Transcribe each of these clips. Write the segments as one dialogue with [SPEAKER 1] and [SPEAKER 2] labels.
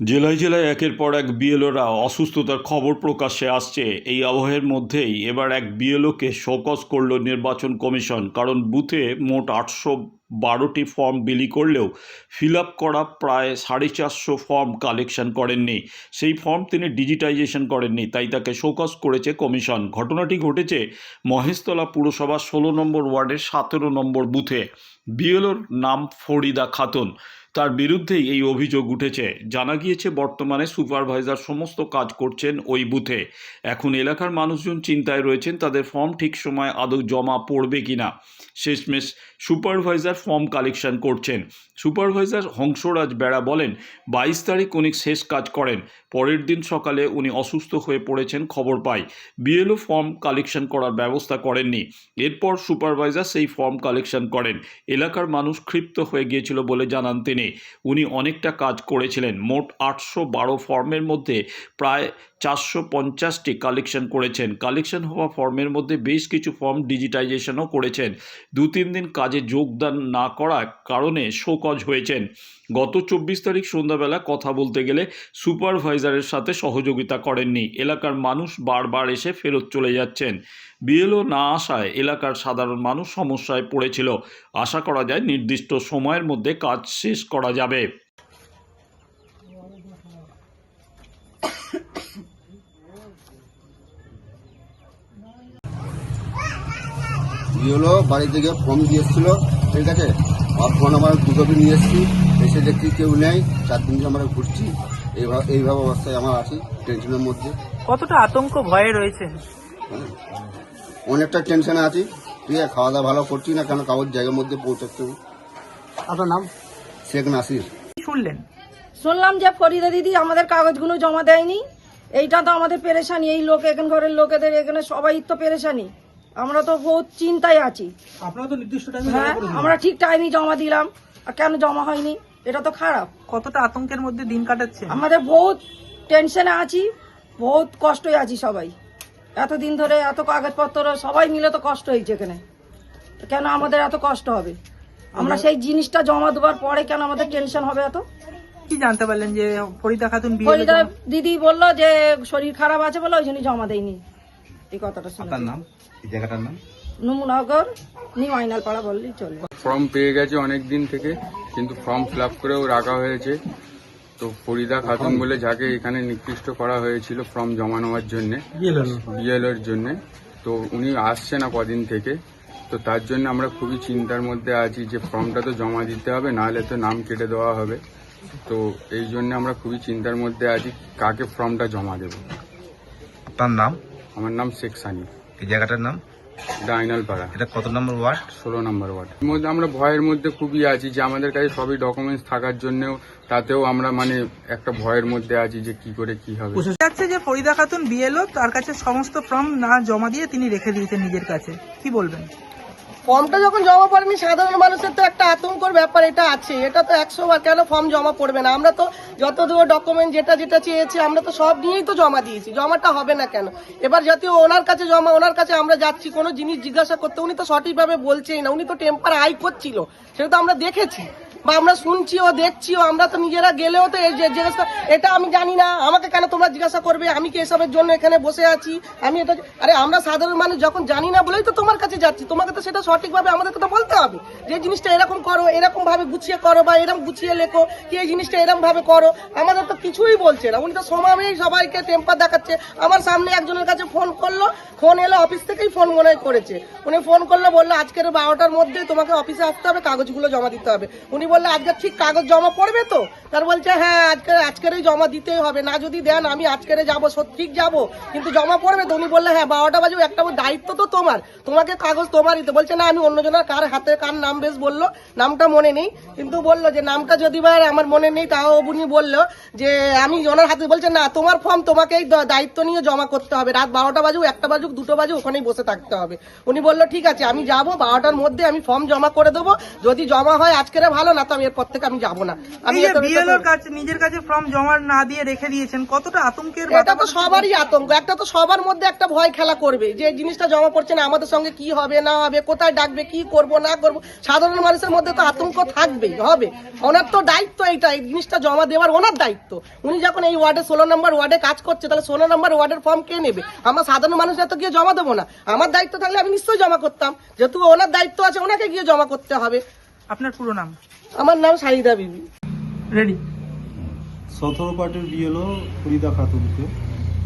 [SPEAKER 1] জেলায় জেলায় একের পর এক বিএলওরা অসুস্থতার খবর প্রকাশ্যে আসছে। এই আবহের মধ্যেই এবার এক বিএলওকে শোকজ করল নির্বাচন কমিশন, কারণ বুথে মোট আটশো বারোটি ফর্ম বিলি করলেও ফিল আপ করা প্রায় সাড়ে চারশো ফর্ম কালেকশন করেননি। সেই ফর্ম তিনি ডিজিটাইজেশন করেননি, তাই তাকে শোকজ করেছে কমিশন। ঘটনাটি ঘটেছে মহেশতলা পুরসভা ষোলো নম্বর ওয়ার্ডের সতেরো নম্বর বুথে। বিএলওর নাম ফরিদা খাতুন। তার বিরুদ্ধেই এই অভিযোগ উঠেছে। জানা গিয়েছে, বর্তমানে সুপারভাইজার সমস্ত কাজ করছেন ওই বুথে। এখন এলাকার মানুষজন চিন্তায় রয়েছেন, তাদের ফর্ম ঠিক সময় আদৌ জমা পড়বে কিনা। শেষমেশ সুপারভাইজার ফর্ম কালেকশন করছেন। সুপারভাইজার হংসরাজ বেড়া বলেন, বাইশ তারিখ উনি শেষ কাজ করেন। পরের দিন সকালে উনি অসুস্থ হয়ে পড়েছেন খবর পাই। বিএলও ফর্ম কালেকশন করার ব্যবস্থা করেননি। এরপর সুপারভাইজার সেই ফর্ম কালেকশন করেন। এলাকার মানুষ ক্ষিপ্ত হয়ে গিয়েছিল বলে জানান তিনি। উনি অনেকটা কাজ করেছিলেন। মোট আটশো বারো ফর্মের মধ্যে প্রায় চারশো পঞ্চাশটি কালেকশন করেছেন। কালেকশন হওয়া ফর্মের মধ্যে বেশ কিছু ফর্ম ডিজিটাইজেশনও করেছেন। দু তিন দিন কাজে যোগদান না করার কারণে শোকজ হয়েছেন। গত চব্বিশ তারিখ সন্ধ্যাবেলা কথা বলতে গেলে সুপারভাইজারের সাথে সহযোগিতা করেননি। এলাকার মানুষ বারবার এসে ফেরত চলে যাচ্ছেন। বিএলও না আসায় এলাকার সাধারণ মানুষ সমস্যায় পড়েছিল। আশা করা যায় নির্দিষ্ট সময়ের মধ্যে কাজ শেষ করা যাবে।
[SPEAKER 2] হলো বাড়ি থেকে ফর্ম দিয়ে এসেছিল ঠিক আছে? আর ফোন আমার দুটো নিয়ে এসেছি এসে দেখছি কেউ নেই চার দিন ধরে আমরা ঘুরছি। এইভাবে এইভাবে অবস্থায় আমার আছি টেনশনের মধ্যে।
[SPEAKER 3] কতটা আতঙ্ক ভয়ে রয়েছে।
[SPEAKER 2] অনেকটা টেনশনে আছি ঠিক আছে? খাওয়া দাওয়া ভালো করছি না কেন? কাগজ জায়গার মধ্যে পৌঁছাচ্ছে।
[SPEAKER 3] আপনার নাম?
[SPEAKER 2] শেখ নাসির।
[SPEAKER 3] শুনলেন?
[SPEAKER 4] শুনলাম যে ফরিদা দিদি আমাদের কাগজগুলো জমা দেয়নি। এইটা তো আমাদের পেরেশানি। এই লোক এখান ঘরের লোকেদের এখানে সবাই তো পেরেশানি। আমরা তো বহুত চিন্তায় আছি।
[SPEAKER 3] আপনারা তো নির্দিষ্ট টাইমে
[SPEAKER 4] হ্যাঁ আমরা ঠিক টাইমে জমা দিলাম। আর কেন জমা হয়নি? এটা তো খারাপ।
[SPEAKER 3] কতটা আতঙ্কের মধ্যে দিন কাটাচ্ছে
[SPEAKER 4] আমাদের বহুত টেনশনে আছি বহুত কষ্টই আছি সবাই। এতদিন ধরে এত কাগজপত্র সবাই মিলে তো কষ্ট হয়েছে এখানে। কেন আমাদের এত কষ্ট হবে? আমরা সেই জিনিসটা জমা দেওয়ার পরে কেন আমাদের টেনশন হবে এত?
[SPEAKER 3] কি জানতে পারলেন যে ফরিদা খাতুন বিয়ে
[SPEAKER 4] ফরিদা দিদি বলল যে শরীর খারাপ আছে বলে ওই জন্য জমা দেয়নি। এই কথাটা শুনে।
[SPEAKER 5] নাম? এই জায়গাটার নাম?
[SPEAKER 4] নুমনগর নিউ আইনালপাড়া বললেই চলবে
[SPEAKER 6] ফর্ম পেয়ে গেছে অনেক দিন থেকে কিন্তু ফর্ম ফিল আপ করেও রাখা হয়েছে। তো ফরিদা খাতুন বলে যাকে এখানে নির্দিষ্ট করা হয়েছিল ফর্ম জমা নেওয়ার জন্যে। বিএলওর জন্য তো উনি আসছে না কদিন থেকে। তো তার জন্য আমরা খুবই চিন্তার মধ্যে আছি যে ফর্মটা তো জমা দিতে হবে নাহলে তো নাম কেটে দেওয়া হবে। তো এই জন্য আমরা খুবই চিন্তার মধ্যে আছি কাকে ফর্মটা জমা দেব।
[SPEAKER 5] তার নাম?
[SPEAKER 6] আমার নাম শেখ সানি।
[SPEAKER 5] এই জায়গাটার নাম?
[SPEAKER 6] ডাইনাল পাড়া।
[SPEAKER 5] এটা কত নম্বর ওয়ার্ড?
[SPEAKER 6] ষোলো নম্বর ওয়ার্ড। এর মধ্যে আমরা ভয়ের মধ্যে খুবই আছি যে আমাদের কাছে সবই ডকুমেন্টস থাকার জন্যও তাতেও আমরা মানে একটা ভয়ের মধ্যে আছি যে কি করে কি হবে।
[SPEAKER 3] যাচ্ছে যে ফরিদা খাতুন বিএলও তার কাছে সমস্ত ফর্ম না জমা দিয়ে তিনি রেখে দিয়েছেন নিজের কাছে। কি বলবেন?
[SPEAKER 7] ফর্মটা যখন জমা পড়েনি, সাধারণ মানুষের তো একটা আতঙ্কর ব্যাপার, এটা আছে। এটা তো একশো বার কেন ফর্ম জমা পড়বে না? আমরা তো যতদূর ডকুমেন্ট যেটা যেটা চেয়েছি, আমরা তো সব নিয়েই তো জমা দিয়েছি। জমাটা হবে না কেন? এবার যাতে ওনার কাছে জমা, ওনার কাছে আমরা যাচ্ছি, কোনো জিনিস জিজ্ঞাসা করতে, উনি তো সঠিকভাবে বলছেই না। উনি তো টেম্পার হাই করছিল। সেটা তো আমরা দেখেছি। বা আমরা শুনছি ও দেখছি ও আমরা তো নিজেরা গেলেও তো জিজ্ঞাসা এটা আমি জানি না। আমাকে কেন তোমরা জিজ্ঞাসা করবে? আমি কি এসবের জন্য এখানে বসে আছি? আমি এটা আরে আমরা সাধারণ মানুষ যখন জানি না বলেই তো তোমার কাছে যাচ্ছি। তোমাকে তো সেটা সঠিকভাবে আমাদেরকে তো বলতে হবে। যে জিনিসটা এরকম করো এরকম ভাবে গুছিয়ে করো বা এরকম গুছিয়ে লেখো, কি এই জিনিসটা এরকম ভাবে করো, আমাদের তো কিছুই বলছে না। উনি তো সমাবেই সবাইকে টেম্পার দেখাচ্ছে। আমার সামনে একজনের কাছে ফোন করল ফোন এলো অফিস থেকেই ফোন মনে করেছে। উনি ফোন করল, বলল, আজকের বারোটার মধ্যে তোমাকে অফিসে আসতে হবে, কাগজগুলো জমা দিতে হবে। উনি বলল আজকে ঠিক কাগজ জমা পড়বে তো? তার বলছে হ্যাঁ আজকে, আজকেরই জমা দিতেই হবে। না যদি দেন, আমি আজকেরে যাব ঠিক যাব। কিন্তু জমা পড়বে তো? উনি বললে হ্যাঁ বারোটা বাজে, একটা দায়িত্ব তো তোমার। তোমাকে কাগজ তোমারই তো। বলছে, না, আমি অন্যজনের কার হাতে, কার নাম বেশ বলল। নামটা মনে নেই। কিন্তু বলল যে, নামটা যদি বা আমার মনে নেই, তাও উনি বলল যে, আমি ওনার হাতে বলছে, না, তোমার ফর্ম তোমাকেই দায়িত্ব নিয়ে জমা করতে হবে। রাত বারোটা বাজুক একটা বাজুক, দুটো বাজুক ওখানেই বসে থাকতে হবে। উনি বলল, ঠিক আছে, আমি যাব। বারোটার মধ্যে আমি ফর্ম জমা করে দেবো। যদি জমা হয়, আজকেরে ভালো, না তো আমি এরপর থেকে আমি যাব না। আমি
[SPEAKER 3] বিএলওর কাছে নিজের কাছে ফর্ম জমা না দিয়ে রেখে দিয়েছেন কতটা আতঙ্কের
[SPEAKER 7] এটা তো সবারই আতঙ্ক। একটা তো সবার মধ্যে একটা ভয় খেলা করবে যে জিনিসটা জমা পড়ছে না আমাদের সঙ্গে কি হবে না হবে কোথায় ডাকবে কি করব না করব। সাধারণ মানুষের মধ্যে তো আতঙ্ক থাকবেই হবে। ওনার তো দায়িত্ব এইটা এই জিনিসটা জমা দেওয়ার ওনার দায়িত্ব। উনি যখন এই ওয়ার্ডে ষোলো নম্বর ওয়ার্ডে কাজ করছে তাহলে ষোলো নম্বর ওয়ার্ডের ফর্ম কে নেবে? আমরা সাধারণ মানুষরা তো গিয়ে জমা দেবো না। আমার দায়িত্ব থাকলে আমি নিশ্চয়ই জমা করতাম। যেহেতু ওনার দায়িত্ব আছে ওনাকে গিয়ে জমা করতে হবে।
[SPEAKER 3] আপনার পুরো নাম?
[SPEAKER 7] আমার নাম সাহিদা বিবি।
[SPEAKER 3] রেডি
[SPEAKER 8] সতেরো পার্টির বিএলও ফরিদা খাতুনকে।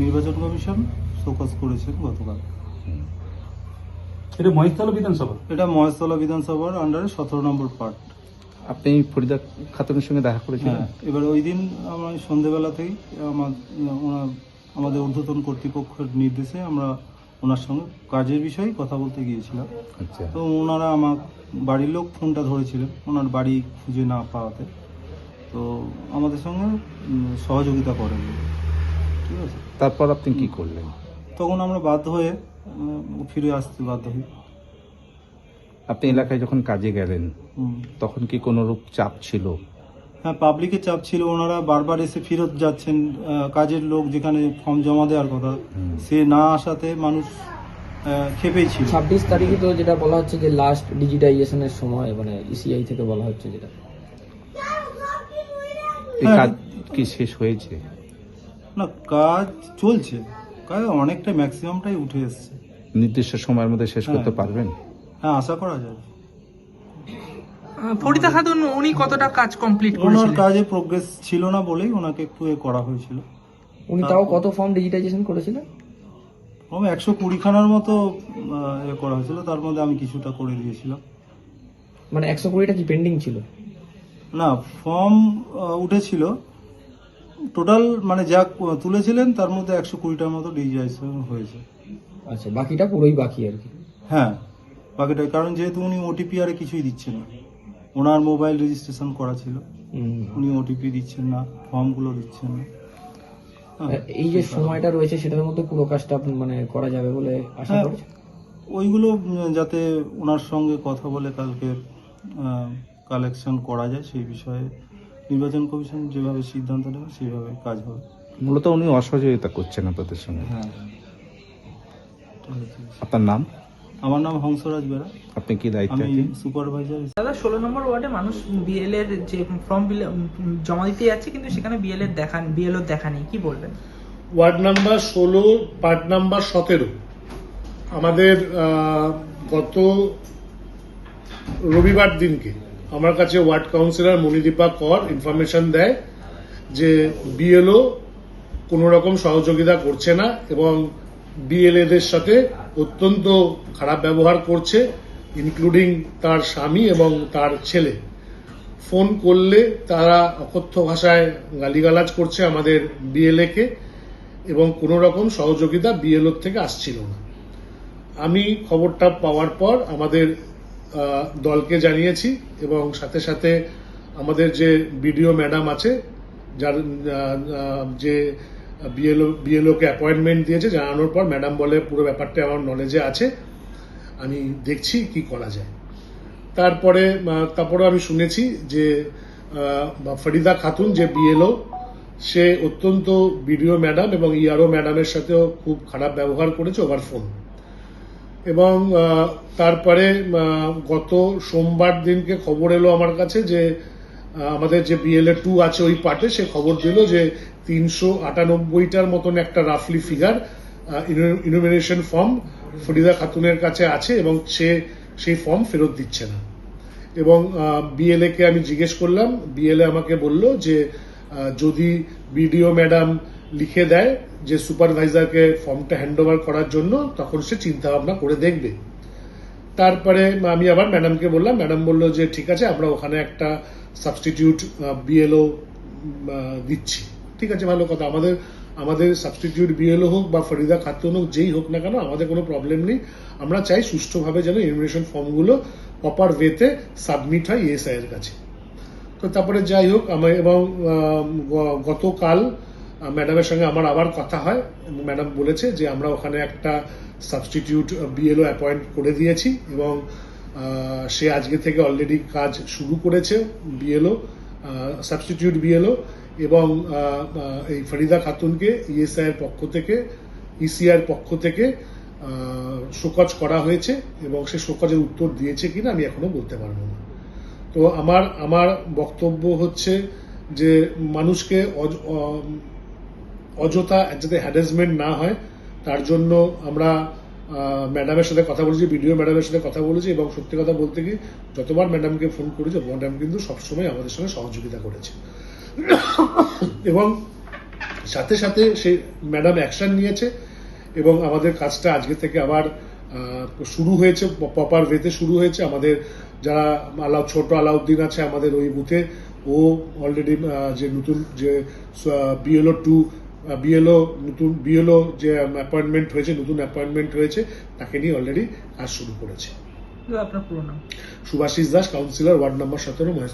[SPEAKER 8] নির্বাচন কমিশন শোকজ করেছেন গতকাল।
[SPEAKER 9] এটা মহেশতলা বিধানসভা?
[SPEAKER 8] এটা মহেশতলা বিধানসভার আন্ডারে সতেরো নম্বর পার্ট
[SPEAKER 5] আপনি ফরিদা খাতুনের সঙ্গে দেখা করেছিলেন?
[SPEAKER 8] হ্যাঁ এবার ওই দিন আমরা সন্ধেবেলা থেকেই আমার আমাদের ঊর্ধ্বতন কর্তৃপক্ষের নির্দেশে আমরা ওনার সঙ্গে কাজের বিষয়ে কথা বলতে গিয়েছিলাম।
[SPEAKER 5] আচ্ছা।
[SPEAKER 8] তো ওনারা আমার বাড়ির লোক ফোনটা ধরেছিলেন ওনার বাড়ি খুঁজে না পাওয়াতে। তো আমাদের সঙ্গে সহযোগিতা করেন। ঠিক আছে?
[SPEAKER 5] তারপর আপনি কি করলেন?
[SPEAKER 8] তখন আমরা বাধ্য হয়ে ফিরে আসতে বাধ্য হই।
[SPEAKER 5] আপনি এলাকায় যখন কাজে গেলেন তখন কি কোনো রূপ চাপ ছিল?
[SPEAKER 8] হ্যাঁ পাবলিকের চাপ ছিল ওনারা বারবার এসে ফেরত যাচ্ছেন কাজের লোক যেখানে ফর্ম জমা দেওয়ার কথা। সে না আসাতে মানুষ ছিল।
[SPEAKER 10] ছাব্বিশ তারিখে তো যেটা বলা হচ্ছে যে লাস্ট ডিজিটাইজেশনের সময় মানে ইসিআই থেকে বলা হচ্ছে যেটা।
[SPEAKER 5] এই
[SPEAKER 8] হ্যাঁ।
[SPEAKER 5] কাজ কি শেষ হয়েছে?
[SPEAKER 8] না কাজ চলছে। কাজ অনেকটা ম্যাক্সিমামটাই উঠে এসছে।
[SPEAKER 5] নির্দিষ্ট সময়ের মধ্যে শেষ করতে
[SPEAKER 8] হ্যাঁ।
[SPEAKER 5] পারবেন?
[SPEAKER 8] হ্যাঁ আশা করা যায়।
[SPEAKER 3] ফরিদা খাতুন উনি কতটা কাজ কমপ্লিট
[SPEAKER 8] ওনার কাজে প্রোগ্রেস ছিল না বলেই ওনাকে একটু এ করা হয়েছিল।
[SPEAKER 10] উনি তাও কত ফর্ম ডিজিটাইজেশন করেছিলেন?
[SPEAKER 8] আমি একশো কুড়িখানার মতো এ করা হয়েছিল। তার মধ্যে আমি কিছুটা করে দিয়েছিলাম।
[SPEAKER 10] মানে একশো কুড়িটা কি পেন্ডিং ছিল?
[SPEAKER 8] না ফর্ম উঠেছিল। টোটাল মানে যা তুলেছিলেন তার মধ্যে একশো কুড়িটার মতো ডিজিটাইজেশন হয়েছে।
[SPEAKER 10] আচ্ছা বাকিটা পুরোই বাকি আর কি।
[SPEAKER 8] হ্যাঁ বাকিটা কারণ যেহেতু উনি ওটিপি আরে কিছুই দিচ্ছেন না। ওনার মোবাইল রেজিস্ট্রেশন করা ছিল। উনি ওটিপি দিচ্ছেন না ফর্মগুলো দিচ্ছেন না। হ্যাঁ,
[SPEAKER 10] এই যে সময়টা রয়েছে সেটার মধ্যে পুরো কাজটা আপনি মানে করা যাবে বলে আশা
[SPEAKER 8] হ্যাঁ,
[SPEAKER 10] করছি?
[SPEAKER 8] ওইগুলো যাতে ওনার সঙ্গে কথা বলে কালকে কালেকশন করা যায় সেই বিষয়ে নির্বাচন কমিশন যেভাবে সিদ্ধান্ত নেবে সেইভাবে কাজ হবে।
[SPEAKER 5] মূলত উনি অসহযোগিতা করছেন আপনাদের সঙ্গে।
[SPEAKER 8] হ্যাঁ।
[SPEAKER 5] আপনার নাম?
[SPEAKER 8] আমার নাম হংসরাজ বেরা।
[SPEAKER 5] আপনি কি দায়িত্ব
[SPEAKER 8] আমি সুপারভাইজার।
[SPEAKER 3] দাদা ষোলো নম্বর ওয়ার্ডে মানুষ বিএল এর যে ফর্ম জমা দিতে যাচ্ছে কিন্তু সেখানে বিএল এর দেখা বিএল দেখা নেই। কি বলবেন?
[SPEAKER 11] ওয়ার্ড নাম্বার ষোলো পার্ট নাম্বার সতেরো। আমাদের আহ, গত রবিবার দিনকে আমার কাছে ওয়ার্ড কাউন্সিলর মণিদীপা কর ইনফরমেশন দেয় যে বিএলও কোনো রকম সহযোগিতা করছে না এবং বিএলএদের সাথে অত্যন্ত খারাপ ব্যবহার করছে ইনক্লুডিং তার স্বামী এবং তার ছেলে। ফোন করলে তারা অকথ্য ভাষায় গালিগালাজ করছে আমাদের বিএলএ কে এবং কোনো রকম সহযোগিতা বিএলওর থেকে আসছিল না। আমি খবরটা পাওয়ার পর আমাদের দলকে জানিয়েছি এবং সাথে সাথে আমাদের যে বিডিও ম্যাডাম আছে, যার যে বিএলও বিএলওকে অ্যাপয়েন্টমেন্ট দিয়েছে, জানানোর পর ম্যাডাম বলে পুরো ব্যাপারটা আমার নলেজে আছে, আমি দেখছি কি করা যায়। তারপরে তারপরে আমি শুনেছি যে ফরিদা খাতুন, যে বিএলও সে অত্যন্ত বিডিও ম্যাডাম এবং ইয়ারও ম্যাডামের সাথেও খুব খারাপ ব্যবহার করেছে ওভার ফোন এবং তারপরে গত সোমবার দিনকে খবর এলো আমার কাছে যে আমাদের যে বিএলএ টু আছে ওই পার্টে সে খবর দিল যে তিনশো আটানব্বইটার মতন একটা রাফলি ফিগার ইনোমিনেশন ফর্ম ফরিদা খাতুনের কাছে আছে এবং সে, সেই ফর্ম ফেরত দিচ্ছে না। এবং বিএলএ কে আমি জিজ্ঞেস করলাম বিএলএ আমাকে বলল যে যদি বিডিও ম্যাডাম লিখে দেয় যে সুপারভাইজারকে ফর্মটা হ্যান্ড ওভার করার জন্য, তখন সে চিন্তা ভাবনা করে দেখবে। তারপরে আমি আবার ম্যাডামকে বললাম ম্যাডাম বলল যে, ঠিক আছে, আমরা ওখানে একটা সাবস্টিটিউট বিএলও দিচ্ছি। ঠিক আছে, ভালো কথা। আমাদের আমাদের সাবস্টিটিউট বিএলও হোক বা ফরিদা খাতুন হোক, যেই হোক না কেন, আমাদের কোনো প্রবলেম নেই। আমরা চাই সুষ্ঠুভাবে যেন ইনভিটেশন ফর্মগুলো প্রপার ওয়েতে সাবমিট হয় ইএসআই এর কাছে। তো তারপরে যাই হোক আমার এবং গতকাল ম্যাডামের সঙ্গে আমার আবার কথা হয়। ম্যাডাম বলেছে যে আমরা ওখানে একটা সাবস্টিটিউট বিএলও অ্যাপয়েন্ট করে দিয়েছি এবং সে আজকে থেকে অলরেডি কাজ শুরু করেছে বিএলও সাবস্টিটিউট বিএলও এবং এই ফরিদা খাতুনকে ইএসআই এর পক্ষ থেকে ইসিআর পক্ষ থেকে শোকজ করা হয়েছে এবং সে শোকজের উত্তর দিয়েছে কিনা আমি এখনও বলতে পারব না। তো আমার আমার বক্তব্য হচ্ছে যে মানুষকে অযথা যাতে হ্যারাসমেন্ট না হয়, তার জন্য আমরা ম্যাডামের সাথে কথা বলেছি বিডিও ম্যাডামের সাথে কথা বলেছি এবং সত্যি কথা বলতে কি যতবার ম্যাডামকে ফোন করেছি ম্যাডাম কিন্তু সবসময় আমাদের সঙ্গে সহযোগিতা করেছে। এবং সাথে সাথে সে ম্যাডাম অ্যাকশন নিয়েছে এবং আমাদের কাজটা আজকে থেকে আবার শুরু হয়েছে প্রপার ওয়েতে শুরু হয়েছে। আমাদের যারা আলাউ ছোট আলাউদ্দিন আছে আমাদের ওই বুথে ও অলরেডি যে নতুন যে বিএলও টু বিএলও নতুন বিএলও যে অ্যাপয়েন্টমেন্ট হয়েছে নতুন অ্যাপয়েন্টমেন্ট হয়েছে তাকে নিয়ে অলরেডি কাজ শুরু করেছে।
[SPEAKER 3] আপনার পুরো নাম?
[SPEAKER 11] Subhashis Das councillor ward number সতেরো মহেশ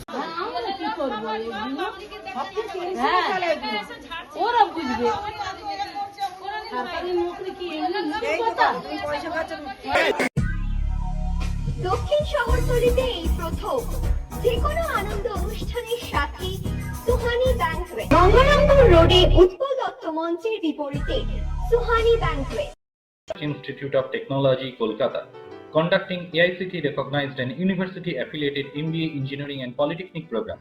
[SPEAKER 9] দক্ষিণ শহরতলিতে এই প্রথম যে কোনো আনন্দ অনুষ্ঠানের সাথে সুহানি ব্যাংক রঙ্গনন্দন রোডে উৎপল দত্ত মঞ্চের বিপরীতে Suhani bank
[SPEAKER 10] institute of technology Kolkata conducting AICTE recognized and university affiliated MBA engineering and polytechnic program